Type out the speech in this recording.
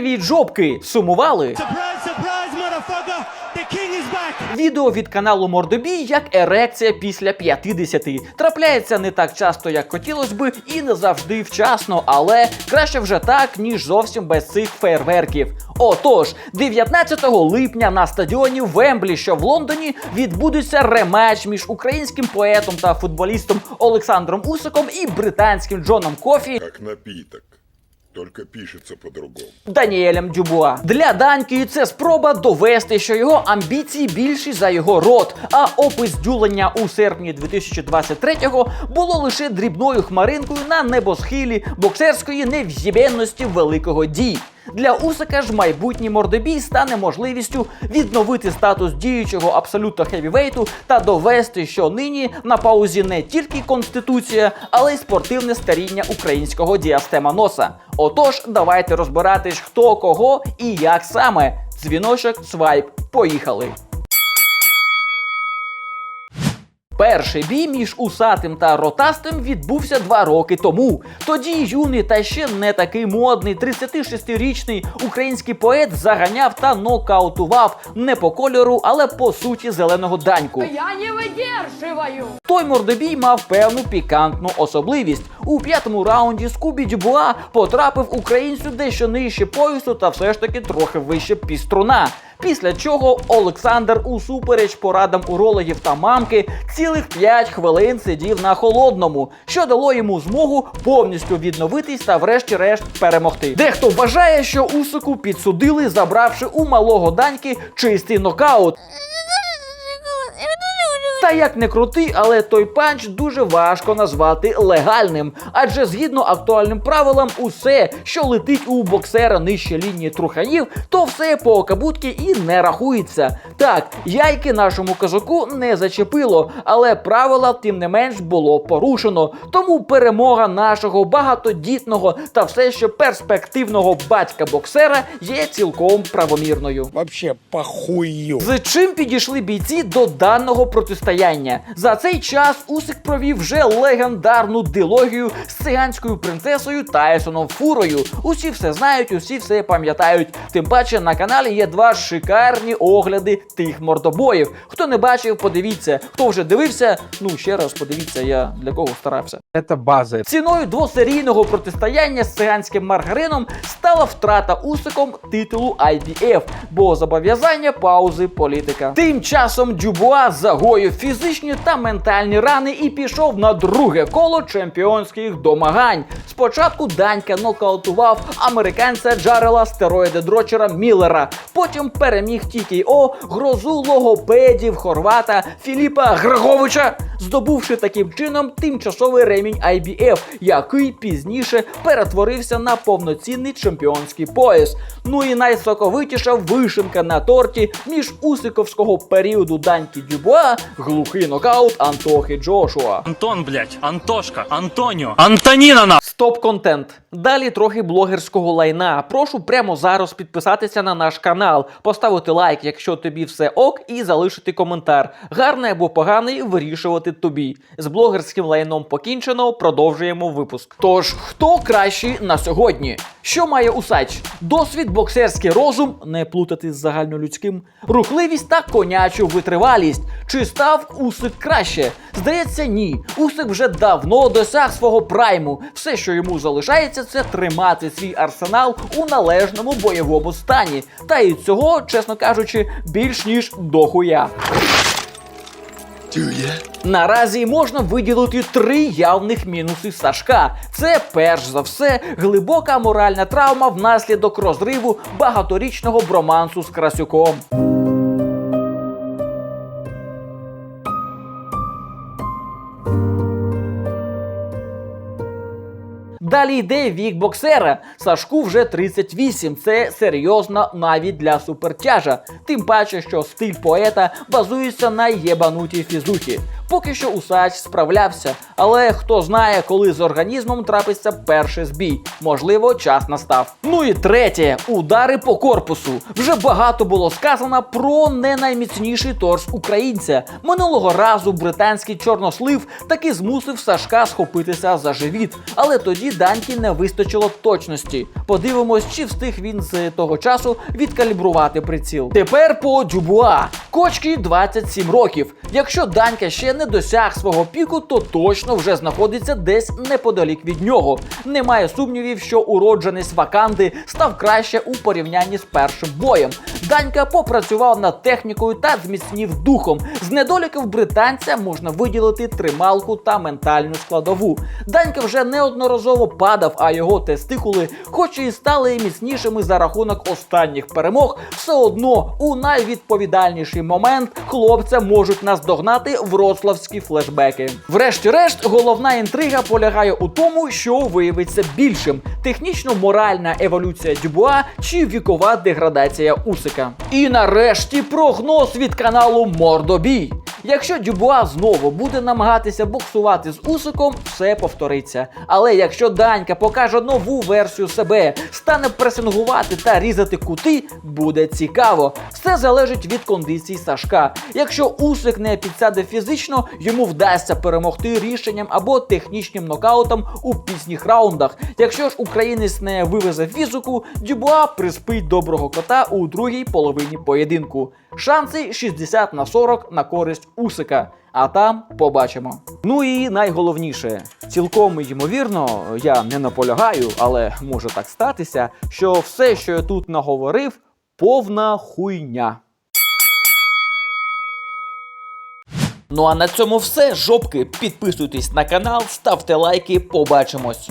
Привіт, жопки! Сумували? Відео від каналу Мордобій як ерекція після 50. Трапляється не так часто, як хотілося би, і не завжди вчасно, але краще вже так, ніж зовсім без цих фейерверків. Отож, 19 липня на стадіоні Вемблі, що в Лондоні, відбудеться рематч між українським поетом та футболістом Олександром Усиком і британським Джоном Кофі как напиток, только пишеться по-другому. Даніелем Дюбуа. Для Даньки це спроба довести, що його амбіції більші за його рот. А опис дюлення у серпні 2023-го було лише дрібною хмаринкою на небосхилі боксерської нев'єбенності великого дій. Для Усика ж майбутній мордобій стане можливістю відновити статус діючого абсолютно хевівейту та довести, що нині на паузі не тільки конституція, але й спортивне старіння українського діастема носа. Отож, давайте розбиратись, хто кого і як саме. Дзвіночок, свайп, поїхали. Перший бій між усатим та ротастим відбувся два роки тому. Тоді юний та ще не такий модний 36-річний український поет заганяв та нокаутував не по кольору, але по суті зеленого даньку. Я не выдерживаю! Той мордобій мав певну пікантну особливість. У п'ятому раунді Скубі Дюбуа потрапив українцю дещо нижче поясу та все ж таки трохи вище піструна. Після чого Олександр, усупереч порадам урологів та мамки, цілих 5 хвилин сидів на холодному, що дало йому змогу повністю відновитись та врешті-решт перемогти. Дехто вважає, що Усику підсудили, забравши у малого даньки чистий нокаут. Та як не крути, але той панч дуже важко назвати легальним, адже згідно актуальним правилам, усе, що летить у боксера нижче лінії труханів, то все по окабутки і не рахується. Так, яйки нашому казаку не зачепило, але правила, тим не менш, було порушено. Тому перемога нашого багатодітного та все ще перспективного батька боксера є цілком правомірною. Вообще похую. З чим підійшли бійці до даного протистояння? За цей час Усик провів вже легендарну дилогію з циганською принцесою Тайсоном Фурою. Усі все знають, усі все пам'ятають. Тим паче на каналі є два шикарні огляди тих мордобоїв. Хто не бачив, подивіться. Хто вже дивився, ну ще раз подивіться, я для кого старався. Это база. Ціною двосерійного протистояння з циганським маргарином стала втрата усиком титулу IBF, бо зобов'язання паузи політика. Тим часом Дюбуа загоїв фізичні та ментальні рани і пішов на друге коло чемпіонських домагань. Спочатку Данька нокаутував американця Джарела стероїда дрочера Міллера. Потім переміг TKO грозу логопедів хорвата Філіпа Греговича, здобувши таким чином тимчасовий ремінь IBF, який пізніше перетворився на повноцінний чемпіонський пояс. Ну і найсоковитіша вишенка на торті між усиковського періоду Даньки Дюбуа глухий нокаут Антохи Джошуа. Антон, блядь, Антошка, Антоніо, Антоніна на. Стоп контент. Далі трохи блогерського лайна. Прошу прямо зараз підписатися на наш канал, поставити лайк, якщо тобі все ок, і залишити коментар. Гарний або поганий вирішувати тобі. З блогерським лайном покінчено. Продовжуємо випуск. Тож, хто кращий на сьогодні? Що має усач? Досвід, боксерський розум, не плутати з загальнолюдським, рухливість та конячу витривалість. Чи став Усик краще? Здається, ні. Усик вже давно досяг свого прайму. Все, що йому залишається, це тримати свій арсенал у належному бойовому стані. Та і цього, чесно кажучи, більш ніж дохуя. Наразі можна виділити три явних мінуси Сашка. Це перш за все глибока моральна травма внаслідок розриву багаторічного бромансу з Красюком. Далі йде вік боксера. Сашку вже 38. Це серйозно навіть для супертяжа. Тим паче, що стиль поета базується на єбанутій фізухі. Поки що Усач справлявся, але хто знає, коли з організмом трапиться перший збій. Можливо, час настав. Ну і третє удари по корпусу. Вже багато було сказано про не найміцніший торс українця. Минулого разу британський чорнослив таки змусив Сашка схопитися за живіт, але тоді Даньки не вистачило точності. Подивимось, чи встиг він з того часу відкалібрувати приціл. Тепер по Дюбуа. Кочки 27 років. Якщо Данька ще не досяг свого піку, то точно вже знаходиться десь неподалік від нього. Немає сумнівів, що уродженець Ваканди став краще у порівнянні з першим боєм. Данька попрацював над технікою та зміцнів духом. З недоліків британця можна виділити трималку та ментальну складову. Данька вже неодноразово падав, а його тестикули, хоч і стали міцнішими за рахунок останніх перемог, все одно у найвідповідальніший момент хлопця можуть наздогнати вроцлавські флешбеки. Врешті-решт, головна інтрига полягає у тому, що виявиться більшим: технічно-моральна еволюція Дюбуа чи вікова деградація Усика. І нарешті прогноз від каналу Мордобій. Якщо Дюбуа знову буде намагатися боксувати з Усиком, все повториться. Але якщо Данька покаже нову версію себе, стане пресингувати та різати кути, буде цікаво. Все залежить від кондицій Сашка. Якщо Усик не підсяде фізично, йому вдасться перемогти рішенням або технічним нокаутом у пізніх раундах. Якщо ж українець не вивезе фізику, Дюбуа приспить доброго кота у другій половині поєдинку. Шанси 60 на 40 на користь Усика. А там побачимо. Ну і найголовніше, цілком ймовірно, я не наполягаю, але може так статися, що все, що я тут наговорив, повна хуйня. Ну а на цьому все, жопки. Підписуйтесь на канал, ставте лайки, побачимось.